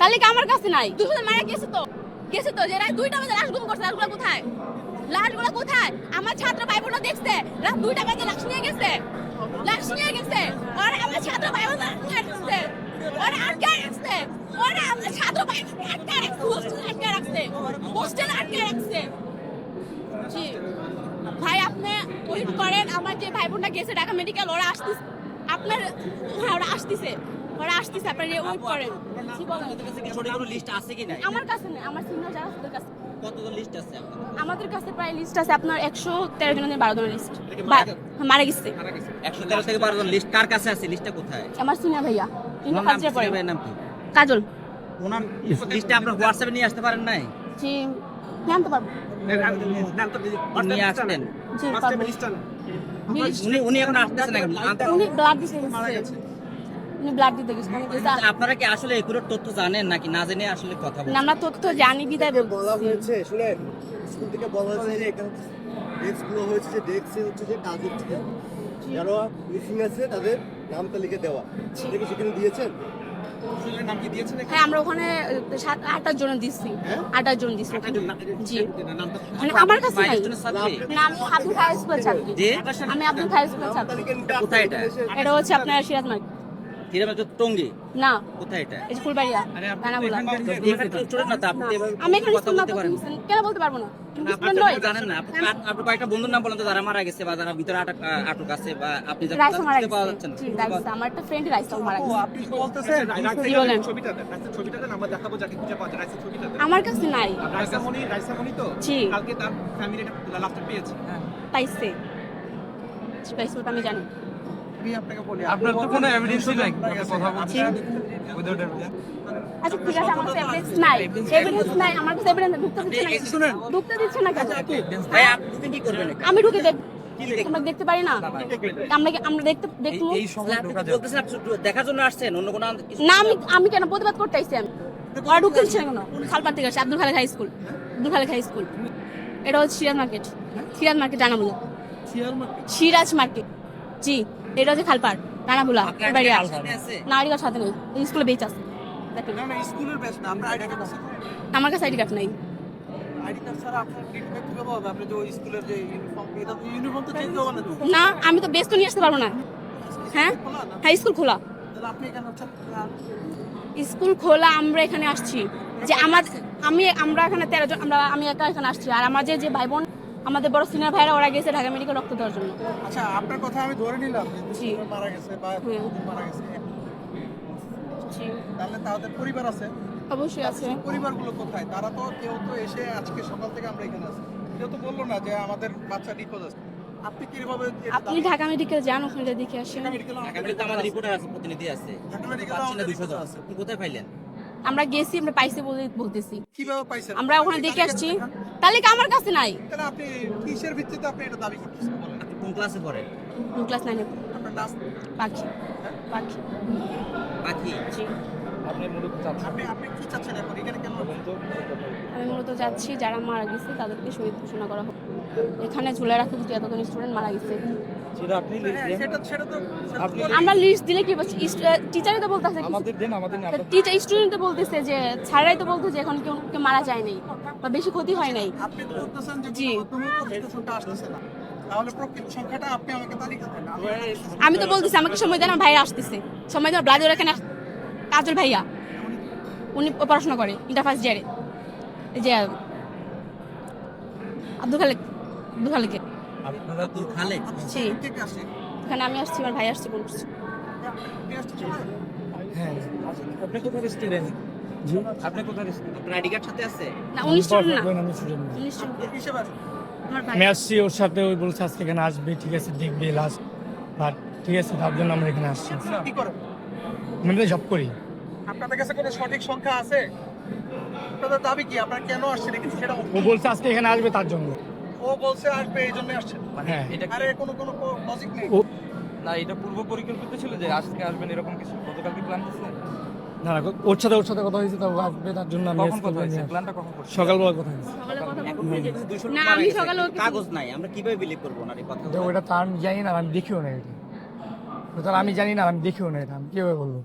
তাহলে কি আমার কাছে নাই? মারা গেছে তো। গেছে তো যে দুইটা বাজে, লাশ গুম করছে কোথায়? কোথায়? আমার ছাত্র ভাই দেখছে, রাত দুইটা বাজে, লাশ নিয়ে গেছে। লাশ নিয়ে গেছে। আর আমার ছাত্র ভাই রাখছে। ওরা আমার ছাত্র ভাই হোস্টেলে আটকে রাখছে। হোস্টেলে আটকে রাখছে। জি। ভাই, আপনি ওয়েট করেন। আমার যে ভাই বোনটা গেছে ঢাকা মেডিকেল, ওরা আসতেছে। আপনার, ওরা আসতেছে। ওরা আসতেছে আপনার ওয়েট করেন। আমার কাছে নেই আমার সিনিয়র যারা ওদের কাছে। কতজন লিস্ট আছে আমাদের কাছে প্রায় লিস্ট আছে আপনার একশো তেরো জনের বারো জনের লিস্ট মারা গেছে? একশো তেরো থেকে বারো জন লিস্ট কার কাছে আছে? লিস্টটা কোথায়? আমার সিনিয়র ভাইয়া। কিন্তু হাজিরা পড়ে নাম কি? কাজল। ওনার লিস্টটা আপনার হোয়াটসঅ্যাপে নিয়ে আসতে পারেন নাই? জি জানতে পারব। নিয়ে আসলেন জি পারব। উনি উনি এখন আসতেছেন উনি ব্লাড দিতে ব্লাড দিতে গেছে আপনারা কি আসলে তথ্য জানেন নাকি না জেনে আসলে কথা বলেন আমরা তথ্য জানি বিদায় বলা হয়েছে শুনেন স্কুল থেকে বলা হয়েছে যে এখানে ডেস্কগুলো হয়েছে যে ডেস্কে হচ্ছে যে কাজের থেকে। যারা মিসিং আছে তাদের নাম তালিকা দেওয়া। সেটা কি সেখানে দিয়েছেন? হ্যাঁ আমরা ওখানে সাত আটার জন্য দিচ্ছি হ্যাঁ? আটার জন্য দিচ্ছি জি। মানে আমার কাছে নাই? না আমি আব্দুল খাই স্কুলের ছাত্রী। যে? আমি আব্দুল খাই কোথায় এটা? এটা হচ্ছে আপনার সিরাজ মার্কেট। হিরামে তো টঙ্গি? না। কোথায় এটা? এই যে ফুলবাড়িয়া রানাগুলা এখানে তো স্টুডেন্ট না তো আপনি তো এভাবে আমি এখানে স্কুল না বলতে পারেন পড়তেছি। কেন বলতে পারব না? তুমি না, স্টুডেন্ট আপনি নয়। তো জানেন না। আপনি আপনি কয়েকটা বন্ধুর নাম বলেন তো যারা মারা গেছে বা যারা ভিতরে আটক আটক আছে বা আপনি যারা রাইসা মারা খুঁজে পাওয়া যাচ্ছে না। আমার একটা ফ্রেন্ড রাইসা মারা গেছে। আপনি বলতেছেন ছবিটা ছবিটা আমরা দেখাবো যাকে খুঁজে পাওয়া যায় ছবিটা আমার কাছে নাই। রাইসা মনি রাইসা মনি তো কালকে তার ফ্যামিলি লাস্টে পেয়েছে। পাইছে। পাইছে আমি জানি। আপনার তো কোনো এভিডেন্সই নাই কথা বলছি উইদাউট এভিডেন্স আচ্ছা ঠিক আছে আমার কাছে এভিডেন্স নাই। এভিডেন্স নাই আমার কাছে এভিডেন্স ঢুকতে দিচ্ছে না ঢুকতে দিচ্ছে না কেন? ভাই আপনি কি করবেন আমি ঢুকে দেখ আমরা দেখতে পারি না? আমরা আমরা দেখতে দেখব এই সময় ঢোকা তো বলতেছেন? আপনি দেখার জন্য আসছেন অন্য কোনো না আমি আমি কেন প্রতিবাদ করতে আইছি আমি? ওরা ঢুকতে দিচ্ছে না কেন? খালপার থেকে আসছে Abdul Khalek high school Abdul Khalek high school এটা হচ্ছে Siraj market. Siraj market Ranabula Siraj market. জি এটা হচ্ছে খালপার রানাবুলা আপনার বাড়ি আইডি সামনে আছে? না আইডি কার্ড সাথে নেই স্কুলে বেচ আছে। আমরা আমার কাছে আইডি কার্ড নাই। না আমি তো তো নিয়ে আসতে পারব না। হ্যাঁ? হ্যাঁ স্কুল খোলা। স্কুল খোলা আমরা এখানে আসছি। যে আমার আমি আমরা এখানে তেরো জন আমরা আমি একা এখানে আসছি। আর আমাদের যে ভাই বোন আমাদের বড় সিনিয়র ভাইরা ওরা গেছে ঢাকা মেডিকেল রক্ত দেওয়ার জন্য। আচ্ছা আপনার কথা আমি ধরে নিলাম যে জি। মারা গেছে বা মারা গেছে। জি। তাহলে তাদের পরিবার আছে? অবশ্যই আছে। পরিবারগুলো কোথায়? তারা তো কেউ তো এসে আজকে সকাল থেকে আমরা এখানে আছি। কেউ তো বলল না যে আমাদের বাচ্চা নিখোঁজ আছে। আপনি কীভাবে আপনি ঢাকা মেডিকেল যান ওখানে দেখে আসেন। ঢাকা মেডিকেল ঢাকা মেডিকেলে আমাদের রিপোর্টার আছে। প্রতিনিধি আছে। ঢাকা মেডিকেল আমাদের দুশো রিপোর্টার আছে। আপনি কোথায় পাইলেন? আমরা গেছি আমরা পাইছি বলে বলতেছি। কীভাবে পাইছেন? আমরা ওখানে দেখে আসছি। দেখান। কি আমার কাছে নাই? তাহলে আপনি কিসের ভিত্তিতে আপনি এটা দাবি করতেছেন কোন ক্লাসে পড়েন? ক্লাস নাইনে আপনার নাম পাখি। পাখি। পাখি? জি। আপনি মূলত আপনি আপনি কি চাচ্ছেন এখন? এখানে কেন আমি মূলত যাচ্ছি যারা মারা গেছে তাদেরকে শহীদ ঘোষণা করা হোক। এখানে ঝুলে রাখা উচিত এতজন স্টুডেন্ট মারা গেছে। হ্যাঁ। আমরা লিস্ট দিলে কি টিচারই তো বলতেছে আমাদের দেন আমাদের না আপনার- টিচার স্টুডেন্ট তো বলতেছে যে স্যাররাই তো বলতো যে এখন কেউ কেউ মারা যায় নাই বা বেশি ক্ষতি হয় নাই। আপনি তো বলতেছেন যে জি। তুমি প্রকৃত সংখ্যা আসতেছে না। তাহলে প্রকৃত সংখ্যাটা আপনি আমাকে তালিকা দেন। আমি- তো বলতেছি আমাকে সময় দেন আমার ভাইরা আসতেছে। সময় দেন ব্লাড এখানে আস- কাজল ভাইয়া। উনি পড়াশোনা করে ইন্টার ফার্স্ট ইয়ারে যে আব্দুল খালেক আব্দুল খালেকে আপনারা জি। ওখানে আমি আসছি আমার ভাই আসছে? হ্যাঁ আপনি কোথায় স্টুডেন্ট আপনি কোথায় আপনার আইডি কার্ড সাথে আছে? না উনিশ জন না। আমি স্টুডেন্ট হিসেবে আসছি ওর সাথে ওই বলছে আজকে এখানে আসবে ঠিক আছে দেখবে লাস্ট। বাট ঠিক আছে তার জন্য আমরা এখানে আসছি। কি করেন? আমি তো জব করি। আপনাদের কাছে কোনো সঠিক সংখ্যা আছে? আপনাদের দাবি কি? আপনারা কেন আসছেন কিন্তু সেটা ও বলছে আজকে এখানে আসবে তার জন্য। ও বলছে আসবে এই জন্য আসছেন। হ্যাঁ। এটা আরে কোনো কোনো লজিক নেই। না এটা পূর্ব পরিকল্পিত ছিল যে আজকে আসবেন এরকম কিছু। গতকাল কি প্ল্যান করছিলেন না না ওর সাথে ওর সাথে কথা হয়েছে আসবে তার জন্য আমি কখন কথা হয়েছে? প্ল্যানটা কখন সকালবেলা কথা হয়েছে। এখন বলতে পর্যন্ত 200 লোক না, আমি সকালে কাগজ নাই আমরা কীভাবে বিলিভ করব ওনার এই কথা ওটা তার আমি জানি না আমি দেখিও না এটা। তো আমি জানি না আমি দেখিও না এটা আমি কীভাবে বলব?